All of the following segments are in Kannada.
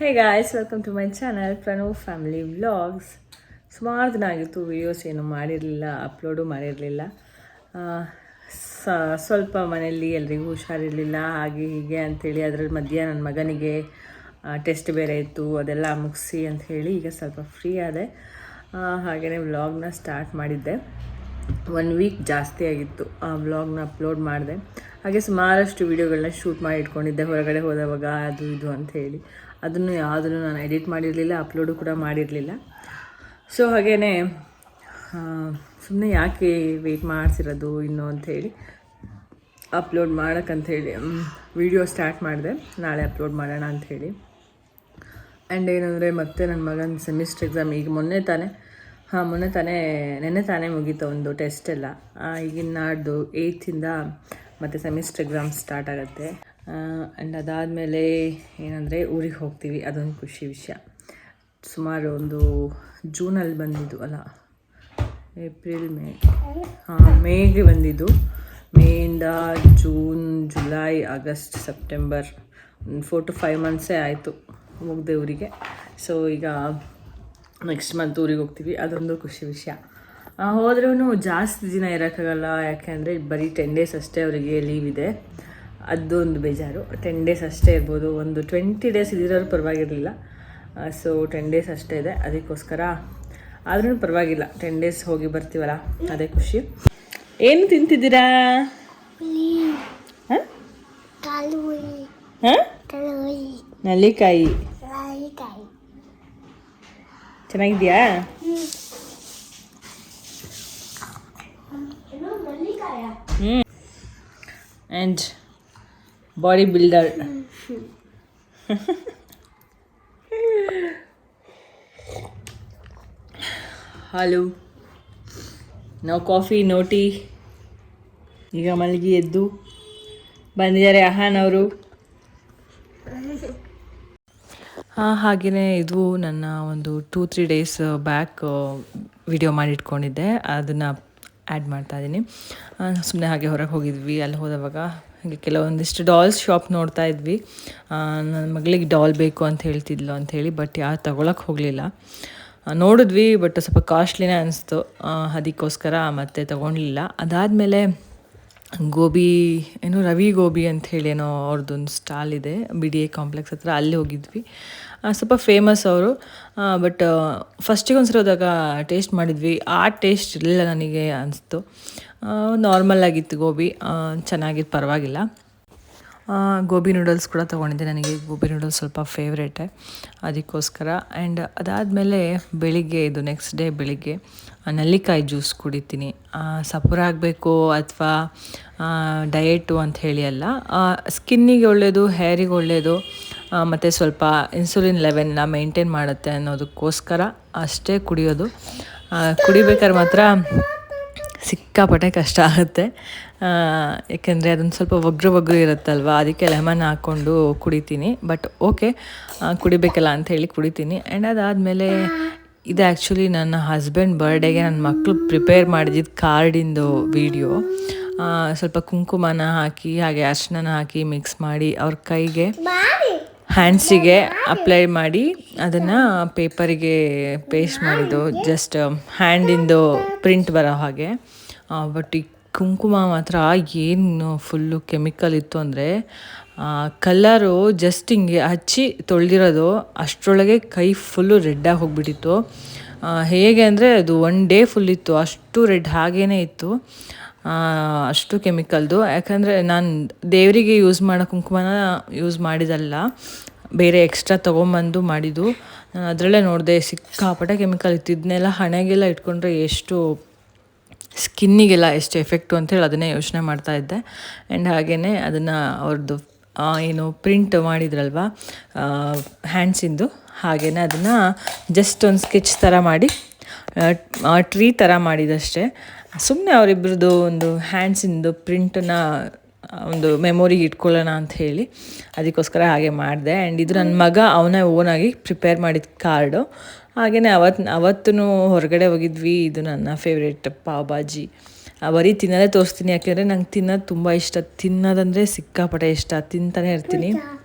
Hey guys welcome to my channel Pranav family vlogs ಸುಮಾರು ದಿನ ಆಗಿತ್ತು ವೀಡಿಯೋಸ್ ಏನು ಮಾಡಿರಲಿಲ್ಲ ಅಪ್ಲೋಡು ಮಾಡಿರಲಿಲ್ಲ. ಸ್ವಲ್ಪ ಮನೆಯಲ್ಲಿ ಎಲ್ರಿಗೂ ಹುಷಾರಿರಲಿಲ್ಲ, ಹಾಗೆ ಹೀಗೆ ಅಂಥೇಳಿ ಅದರ ಮಧ್ಯ ನನ್ನ ಮಗನಿಗೆ ಟೆಸ್ಟ್ ಬೇರೆ ಇತ್ತು, ಅದೆಲ್ಲ ಮುಗಿಸಿ ಹೇಳಿ ಈಗ ಸ್ವಲ್ಪ ಫ್ರೀ ಆದೆ. ಹಾಗೆಯೇ ವ್ಲಾಗ್ನ ಸ್ಟಾರ್ಟ್ ಮಾಡಿದ್ದೆ. ಒನ್ ವೀಕ್ ಜಾಸ್ತಿ ಆಗಿತ್ತು ಆ ವ್ಲಾಗ್ನ ಅಪ್ಲೋಡ್ ಮಾಡಿದೆ. ಹಾಗೆ ಸುಮಾರಷ್ಟು ವೀಡಿಯೋಗಳನ್ನ ಶೂಟ್ ಮಾಡಿ ಇಟ್ಕೊಂಡಿದ್ದೆ ಹೊರಗಡೆ ಹೋದವಾಗ, ಅದು ಇದು ಅಂತ ಹೇಳಿ. ಅದನ್ನು ಯಾವುದನ್ನು ನಾನು ಎಡಿಟ್ ಮಾಡಿರಲಿಲ್ಲ ಅಪ್ಲೋಡು ಕೂಡ ಮಾಡಿರಲಿಲ್ಲ. ಸೊ ಹಾಗೇ ಸುಮ್ಮನೆ ಯಾಕೆ ವೆಯ್ಟ್ ಮಾಡಿಸಿರೋದು, ಇನ್ನು ಅಂಥೇಳಿ ಅಪ್ಲೋಡ್ ಮಾಡೋಕ್ಕಂಥೇಳಿ ವಿಡಿಯೋ ಸ್ಟಾರ್ಟ್ ಮಾಡಿದೆ. ನಾಳೆ ಅಪ್ಲೋಡ್ ಮಾಡೋಣ ಅಂಥೇಳಿ ಆ್ಯಂಡ್ ಏನಂದರೆ ಮತ್ತೆ ನನ್ನ ಮಗನ ಸೆಮಿಸ್ಟರ್ ಎಕ್ಸಾಮ್ ಈಗ ಮೊನ್ನೆ ತಾನೇ ಹಾಂ, ಮೊನ್ನೆ ತಾನೇ, ನೆನ್ನೆ ತಾನೇ ಮುಗೀತು ಒಂದು ಟೆಸ್ಟ್ ಎಲ್ಲ. ಈಗಿನ ನಾಡ್ದು ಏಯ್ತಿಂದ ಮತ್ತು ಸೆಮಿಸ್ಟರ್ ಎಕ್ಸಾಮ್ ಸ್ಟಾರ್ಟ್ ಆಗುತ್ತೆ. ಆ್ಯಂಡ್ ಅದಾದಮೇಲೆ ಏನಂದರೆ ಊರಿಗೆ ಹೋಗ್ತೀವಿ, ಅದೊಂದು ಖುಷಿ ವಿಷಯ. ಸುಮಾರು ಒಂದು ಜೂನಲ್ಲಿ ಬಂದಿದ್ದು ಅಲ್ಲ, ಏಪ್ರಿಲ್ ಮೇ, ಹಾಂ, ಮೇಗೆ ಬಂದಿದ್ದು. ಮೇಯಿಂದ ಜೂನ್, ಜುಲೈ, ಆಗಸ್ಟ್, ಸೆಪ್ಟೆಂಬರ್, ಒಂದು ಫೋರ್ ಟು ಫೈವ್ ಮಂತ್ಸೇ ಆಯಿತು ಮುಗ್ದೆ ಊರಿಗೆ. ಸೊ ಈಗ ನೆಕ್ಸ್ಟ್ ಮಂತ್ ಊರಿಗೆ ಹೋಗ್ತೀವಿ. ಅದೊಂದು ಖುಷಿ ವಿಷಯ. ಹೋದ್ರೂ ಜಾಸ್ತಿ ದಿನ ಇರೋಕ್ಕಾಗಲ್ಲ. ಯಾಕೆಂದರೆ ಬರೀ ಟೆನ್ ಡೇಸ್ ಅಷ್ಟೇ ಅವರಿಗೆ ಲೀವ್ ಇದೆ. ಅದೊಂದು ಬೇಜಾರು. ಟೆನ್ ಡೇಸ್ ಅಷ್ಟೇ ಇರ್ಬೋದು. ಒಂದು ಟ್ವೆಂಟಿ ಡೇಸ್ ಇದ್ದಿರೋರು ಪರವಾಗಿರಲಿಲ್ಲ. ಸೊ ಟೆನ್ ಡೇಸ್ ಅಷ್ಟೇ ಇದೆ. ಅದಕ್ಕೋಸ್ಕರ ಆದ್ರೂ ಪರವಾಗಿಲ್ಲ. ಟೆನ್ ಡೇಸ್ ಹೋಗಿ ಬರ್ತೀವಲ್ಲ. ಅದೇ ಖುಷಿ. ಏನು ತಿಂತಿದ್ದೀರಾ? ಹಾಂ? ನಲ್ಲಿಕಾಯಿ. ಚೆನ್ನಾಗಿದ್ಯಾ? ಹ್ಞೂ ಆ್ಯಂಡ್ ಬಾಡಿ ಬಿಲ್ಡರ್ ಹಾಲು ನೋ ಕಾಫಿ ನೋ ಟೀ ಈಗ ಮಲಗಿ ಎದ್ದು ಬಂದಿದ್ದಾರೆ ಅಹಾನ್ ಅವರು. ಹಾಂ ಹಾಗೆಯೇ ಇದು ನನ್ನ ಒಂದು two three days back video ಮಾಡಿಟ್ಕೊಂಡಿದ್ದೆ ಅದನ್ನು ಆ್ಯಡ್ ಮಾಡ್ತಾ ಇದ್ದೀನಿ ಸುಮ್ಮನೆ ಹಾಗೆ ಹೊರಗೆ ಹೋಗಿದ್ವಿ. ಅಲ್ಲಿ ಹೋದವಾಗ ಹಾಗೆ ಕೆಲವೊಂದಿಷ್ಟು ಡಾಲ್ಸ್ ಶಾಪ್ ನೋಡ್ತಾ ಇದ್ವಿ. ನನ್ನ ಮಗಳಿಗೆ ಡಾಲ್ ಬೇಕು ಅಂತ ಹೇಳ್ತಿದ್ಲು ಅಂಥೇಳಿ ಬಟ್ ಯಾರು ತಗೊಳಕ್ಕೆ ಹೋಗಲಿಲ್ಲ. ನೋಡಿದ್ವಿ ಬಟ್ ಸ್ವಲ್ಪ ಕಾಸ್ಟ್ಲಿನೇ ಅನಿಸ್ತು. ಅದಕ್ಕೋಸ್ಕರ ಮತ್ತೆ ತೊಗೊಳ್ಲಿಲ್ಲ ಅದಾದಮೇಲೆ ಗೋಬಿ, ಏನು ರವಿ ಗೋಬಿ ಅಂಥೇಳಿ ಹೇಳಿ ಏನೋ ಅವ್ರದ್ದೊಂದು ಸ್ಟಾಲ್ ಇದೆ ಬಿ ಡಿ ಎ ಕಾಂಪ್ಲೆಕ್ಸ್ ಹತ್ರ. ಅಲ್ಲಿ ಹೋಗಿದ್ವಿ. ಸ್ವಲ್ಪ ಫೇಮಸ್ ಅವರು. ಬಟ್ ಫಸ್ಟಿಗೆ ಒಂದ್ಸರಿ ಹೋದಾಗ ಟೇಸ್ಟ್ ಮಾಡಿದ್ವಿ. ಆ ಟೇಸ್ಟ್ ಇರಲಿಲ್ಲ ನನಗೆ ಅನಿಸ್ತು. ನಾರ್ಮಲ್ ಆಗಿತ್ತು ಗೋಬಿ. ಚೆನ್ನಾಗಿತ್ತು ಪರವಾಗಿಲ್ಲ. ಗೋಬಿ ನೂಡಲ್ಸ್ ಕೂಡ ತೊಗೊಂಡಿದ್ದೆ. ನನಗೆ ಗೋಬಿ ನೂಡಲ್ಸ್ ಸ್ವಲ್ಪ ಫೇವ್ರೇಟೆ ಅದಕ್ಕೋಸ್ಕರ. ಆ್ಯಂಡ್ ಅದಾದಮೇಲೆ ಬೆಳಿಗ್ಗೆ, ಇದು ನೆಕ್ಸ್ಟ್ ಡೇ ಬೆಳಿಗ್ಗೆ ನಲ್ಲಿಕಾಯಿ ಜ್ಯೂಸ್ ಕುಡಿತೀನಿ. ಸಪುರ ಆಗಬೇಕು ಅಥವಾ ಡಯೆಟು ಅಂತ ಹೇಳಿ ಅಲ್ಲ ಸ್ಕಿನ್ನಿಗೆ ಒಳ್ಳೆಯದು ಹೇರಿಗೆ ಒಳ್ಳೆಯದು ಮತ್ತು ಸ್ವಲ್ಪ ಇನ್ಸುಲಿನ್ ಲೆವೆಲ್ನ ಮೇಂಟೈನ್ ಮಾಡುತ್ತೆ ಅನ್ನೋದಕ್ಕೋಸ್ಕರ ಅಷ್ಟೇ ಕುಡಿಯೋದು. ಕುಡಿಬೇಕಾದ್ರೆ ಮಾತ್ರ ಸಿಕ್ಕಾಪಟ್ಟೆ ಕಷ್ಟ ಆಗುತ್ತೆ. ಏಕೆಂದರೆ ಅದೊಂದು ಸ್ವಲ್ಪ ಒಗ್ರು ಒಗ್ರು ಇರುತ್ತಲ್ವ? ಅದಕ್ಕೆ ಲೆಮನ್ ಹಾಕ್ಕೊಂಡು ಕುಡಿತೀನಿ. ಬಟ್ ಓಕೆ ಕುಡಿಬೇಕಲ್ಲ ಅಂತ ಹೇಳಿ ಕುಡಿತೀನಿ. ಆ್ಯಂಡ್ ಅದಾದಮೇಲೆ ಇದು ಆ್ಯಕ್ಚುಲಿ ನನ್ನ ಹಸ್ಬೆಂಡ್ ಬರ್ಡೇಗೆ ನನ್ನ ಮಕ್ಕಳು ಪ್ರಿಪೇರ್ ಮಾಡಿದ್ದು ಕಾರ್ಡಿಂದು ವೀಡಿಯೋ ಸ್ವಲ್ಪ ಕುಂಕುಮನ ಹಾಕಿ ಹಾಗೆ ಅರ್ಶನ ಹಾಕಿ ಮಿಕ್ಸ್ ಮಾಡಿ ಅವ್ರ ಕೈಗೆ ಹ್ಯಾಂಡ್ಸಿಗೆ ಅಪ್ಲೈ ಮಾಡಿ ಅದನ್ನು ಪೇಪರಿಗೆ ಪೇಸ್ಟ್ ಮಾಡಿದ್ದು. ಜಸ್ಟ್ ಹ್ಯಾಂಡಿಂದು ಪ್ರಿಂಟ್ ಬರೋ ಹಾಗೆ. ಬಟ್ ಈ ಕುಂಕುಮ ಮಾತ್ರ ಏನು ಫುಲ್ಲು ಕೆಮಿಕಲ್ ಇತ್ತು ಅಂದರೆ ಕಲ್ಲರು ಜಸ್ಟ್ ಹಿಂಗೆ ಹಚ್ಚಿ ತೊಳೆದಿರೋದು, ಅಷ್ಟರೊಳಗೆ ಕೈ ಫುಲ್ಲು ರೆಡ್ಡಾಗಿ ಹೋಗಿಬಿಟ್ಟಿತ್ತು. ಹೇಗೆ ಅಂದರೆ ಅದು ಒನ್ ಡೇ ಫುಲ್ ಇತ್ತು, ಅಷ್ಟು ರೆಡ್ ಹಾಗೇ ಇತ್ತು. ಅಷ್ಟು ಕೆಮಿಕಲ್ದು ಯಾಕಂದರೆ ನಾನು ದೇವರಿಗೆ ಯೂಸ್ ಮಾಡೋ ಕುಂಕುಮನ ಯೂಸ್ ಮಾಡಿದಲ್ಲ, ಬೇರೆ ಎಕ್ಸ್ಟ್ರಾ ತೊಗೊಂಬಂದು ಮಾಡಿದ್ದು. ನಾನು ಅದರಲ್ಲೇ ನೋಡಿದೆ, ಸಿಕ್ಕಾಪಟ್ಟೆ ಕೆಮಿಕಲ್ ಇತ್ತು. ಇದನ್ನೆಲ್ಲ ಹಣೆಗೆಲ್ಲ ಇಟ್ಕೊಂಡ್ರೆ ಎಷ್ಟು ಸ್ಕಿನ್ನಿಗೆಲ್ಲ ಎಷ್ಟು ಎಫೆಕ್ಟು ಅಂತೇಳಿ ಅದನ್ನೇ ಯೋಚನೆ ಮಾಡ್ತಾ ಇದ್ದೆ. ಆ್ಯಂಡ್ ಹಾಗೆಯೇ ಅದನ್ನು ಅವ್ರದ್ದು ಏನು ಪ್ರಿಂಟ್ ಮಾಡಿದ್ರಲ್ವ ಹ್ಯಾಂಡ್ಸಿಂದು. ಹಾಗೆಯೇ ಅದನ್ನು ಜಸ್ಟ್ ಒಂದು ಸ್ಕೆಚ್ ಥರ ಮಾಡಿ ಟ್ರೀ ಥರ ಮಾಡಿದಷ್ಟೇ. ಸುಮ್ಮನೆ ಅವರಿಬ್ಬರದ್ದು ಒಂದು ಹ್ಯಾಂಡ್ಸಿಂದು ಪ್ರಿಂಟನ್ನ ಒಂದು ಮೆಮೊರಿಗೆ ಇಟ್ಕೊಳ್ಳೋಣ ಅಂತ ಹೇಳಿ ಅದಕ್ಕೋಸ್ಕರ ಹಾಗೆ ಮಾಡಿದೆ. ಆ್ಯಂಡ್ ಇದು ನನ್ನ ಮಗ ಅವನೇ ಓನಾಗಿ ಪ್ರಿಪೇರ್ ಮಾಡಿದ ಕಾರ್ಡು ಹಾಗೆಯೇ ಅವತ್ತು ಅವತ್ತೂ ಹೊರಗಡೆ ಹೋಗಿದ್ವಿ. ಇದು ನನ್ನ ಫೇವ್ರೇಟ್ ಪಾವ್ ಭಾಜಿ. ಬರೀ ತಿನ್ನೋದೇ ತೋರಿಸ್ತೀನಿ. ಯಾಕೆಂದರೆ ನಂಗೆ ತಿನ್ನೋದು ತುಂಬ ಇಷ್ಟ. ತಿನ್ನೋದಂದರೆ ಸಿಕ್ಕಾಪಟ್ಟೆ ಇಷ್ಟ. ತಿಂತಾನೆ ಇರ್ತೀನಿ.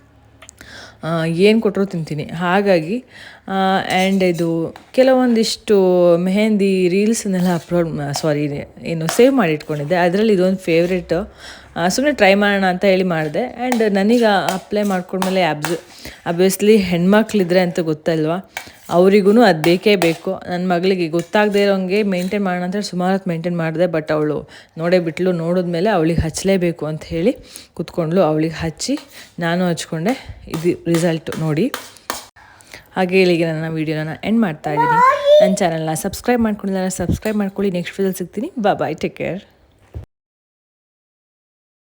ಏನು ಕೊಟ್ಟರು ತಿಂತೀನಿ. ಹಾಗಾಗಿ ಆ್ಯಂಡ್ ಇದು ಕೆಲವೊಂದಿಷ್ಟು ಮೆಹೆಂದಿ ರೀಲ್ಸನ್ನೆಲ್ಲ ಅಪ್ಲೋಡ್ ಸಾರಿ ಏನು ಸೇವ್ ಮಾಡಿ ಇಟ್ಕೊಂಡಿದ್ದೆ ಅದರಲ್ಲಿ ಇದೊಂದು ಫೇವ್ರೆಟ್ ಸುಮ್ಮನೆ ಟ್ರೈ ಮಾಡೋಣ ಅಂತ ಹೇಳಿ ಮಾಡಿದೆ. ಆ್ಯಂಡ್ ನನಗೆ ಅಪ್ಲೈ ಮಾಡ್ಕೊಂಡ್ಮೇಲೆ ಅಬ್ಸ್ ಅಬ್ವಿಯಸ್ಲಿ ಹೆಣ್ಮಕ್ಳಿದ್ರೆ ಅಂತ ಗೊತ್ತಲ್ವಾ? ಅವರಿಗೂ ಅದು ಬೇಕೇ ಬೇಕು. ನನ್ನ ಮಗಳಿಗೆ ಗೊತ್ತಾಗದೇ ಇರೋಂಗೆ ಮೇಂಟೈನ್ ಮಾಡೋಣ ಅಂತ ಸುಮಾರು ಹೊತ್ತು ಮೇಂಟೈನ್ ಮಾಡಿದೆ ಬಟ್ ಅವಳು ನೋಡೇ ಬಿಟ್ಲು, ನೋಡಿದ್ಮೇಲೆ ಅವಳಿಗೆ ಹಚ್ಚಲೇಬೇಕು ಅಂತ ಹೇಳಿ ಕುತ್ಕೊಂಡ್ಳು. ಅವಳಿಗೆ ಹಚ್ಚಿ ನಾನು ಹಚ್ಕೊಂಡೆ. ಇದು ರಿಸಲ್ಟ್ ನೋಡಿ. ಹಾಗೆ ಇಲ್ಲಿಗೆ ನನ್ನ ವೀಡಿಯೋನ ಎಂಡ್ ಮಾಡ್ತಾ ಇದ್ದೀನಿ. ನನ್ನ ಚಾನಲ್ನ ಸಬ್ಸ್ಕ್ರೈಬ್ ಮಾಡ್ಕೊಂಡಿಲ್ಲ ಸಬ್ಸ್ಕ್ರೈಬ್ ಮಾಡ್ಕೊಳ್ಳಿ. ನೆಕ್ಸ್ಟ್ ವಿಡಿಯೋದಲ್ಲಿ ಸಿಗ್ತೀನಿ. ಬಾ ಬಾಯ್ ಟೇಕ್ ಕೇರ್